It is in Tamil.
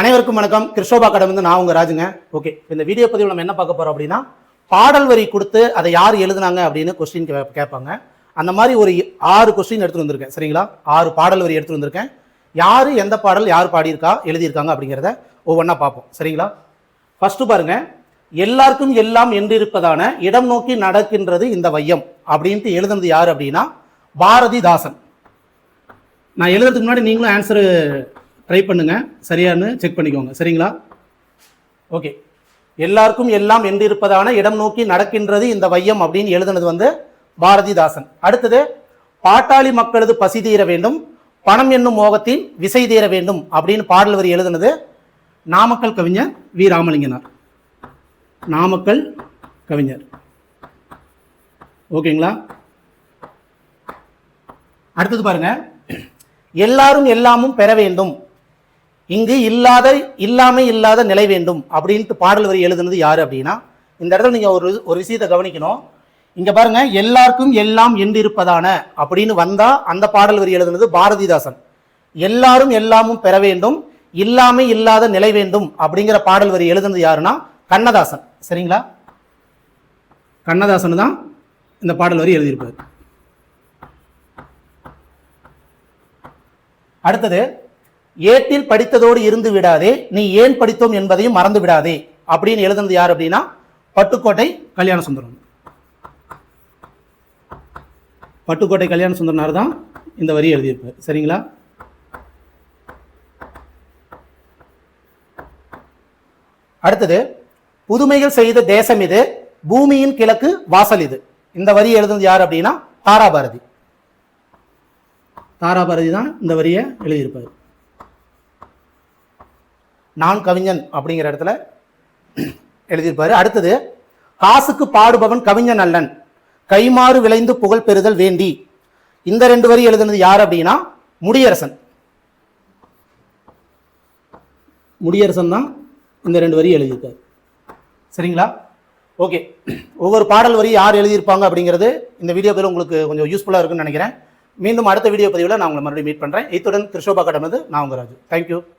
அனைவருக்கும் வணக்கம். கிருஷ்ணோபா கடை வந்து நான் உங்கள் ராஜுங்க. ஓகே இந்த வீடியோ பதிவில் நம்ம என்ன பார்க்க போகிறோம் அப்படின்னா பாடல் வரி கொடுத்து அதை யார் எழுதுனாங்க அப்படின்னு கொஸ்டின் கேட்பாங்க. அந்த மாதிரி ஒரு ஆறு கொஸ்டின் எடுத்துகிட்டு வந்திருக்கேன். சரிங்களா? ஆறு பாடல் வரி எடுத்துகிட்டு வந்திருக்கேன். யார் எந்த பாடல் யார் பாடியிருக்கா எழுதியிருக்காங்க அப்படிங்கிறத ஒவ்வொன்றா பார்ப்போம். சரிங்களா? ஃபஸ்ட்டு பாருங்க. எல்லாருக்கும் எல்லாம் என்றிருப்பதான இடம் நோக்கி நடக்கின்றது இந்த வையம் அப்படின்ட்டு எழுதுனது யார் அப்படின்னா பாரதிதாசன். நான் எழுதுறதுக்கு முன்னாடி நீங்களும் ஆன்சரு ட்ரை பண்ணுங்க. சரியான்னு செக் பண்ணிக்கோங்க. சரிங்களா? ஓகே எல்லாருக்கும் எல்லாம் என்றிருப்பதான இடம் நோக்கி நடக்கின்றது இந்த வையம் அப்படின்னு எழுதுனது வந்து பாரதிதாசன். அடுத்தது பாட்டாளி மக்களது பசி தீர வேண்டும் பணம் என்னும் மோகத்தின் விசை தீர வேண்டும் அப்படின்னு பாடல் வரி எழுதுனது நாமக்கல் கவிஞர் வி ராமலிங்கனார் நாமக்கல் கவிஞர். ஓகேங்களா? அடுத்தது பாருங்க. எல்லாரும் எல்லாமும் பெற வேண்டும். இங்கு இல்லாத இல்லாமை இல்லாத நிலை வேண்டும் அப்படின்ட்டு பாடல் வரி எழுதுனது யார் அப்படின்னா இந்த இடத்துல நீங்கள் ஒரு ஒரு விஷயத்தை கவனிக்கணும். இங்கே பாருங்க எல்லாருக்கும் எல்லாம் என்று இருப்பதான அப்படின்னு வந்தால் அந்த பாடல் வரி எழுதுனது பாரதிதாசன். எல்லாரும் எல்லாமும் பெற வேண்டும் இல்லாமை இல்லாத நிலை வேண்டும் அப்படிங்கிற பாடல் வரி எழுதுனது யாருன்னா கண்ணதாசன். சரிங்களா? கண்ணதாசன் தான் இந்த பாடல் வரி எழுதியிருப்பார். அடுத்தது ஏட்டில் படித்ததோடு இருந்து விடாதே நீ ஏன் படித்தோம் என்பதையும் மறந்து விடாதே. அப்படின்னு எழுதுனது யார் அப்படின்னா பட்டுக்கோட்டை கல்யாண சுந்தரம். பட்டுக்கோட்டை கல்யாண சுந்தரனார் தான் இந்த வரி எழுதியிருப்பார். சரிங்களா? அடுத்தது புதுமைகள் செய்த தேசம் இது பூமியின் கிழக்கு வாசல் இது. இந்த வரி எழுதுனது யார் அப்படின்னா தாராபாரதி. தாராபாரதி தான் இந்த வரியை எழுதியிருப்பார். நான் கவிஞன் அப்படிங்கிற இடத்துல எழுதியிருப்பார். அடுத்தது காசுக்கு பாடுபவன் கவிஞன் அல்லன். கைமாறு விளைந்து புகழ் பெறுதல் வேண்டி. இந்த ரெண்டு வரி எழுதுனது யார் அப்படின்னா முடியரசன். முடியரசன் தான் இந்த ரெண்டு வரி எழுதியிருக்காரு. சரிங்களா? ஓகே. ஒவ்வொரு பாடல் வரி யார் எழுதியிருப்பாங்க அப்படிங்கிறது இந்த வீடியோ பதிவில் உங்களுக்கு கொஞ்சம் யூஸ்ஃபுல்லாக இருக்குன்னு நினைக்கிறேன். மீண்டும் அடுத்த வீடியோ பதிவில் நான் உங்களை மறுபடியும் மீட் பண்ணுறேன் இத்துடன் திருஷோபா கடமது நான் உங்கள் ராஜு. தேங்க்யூ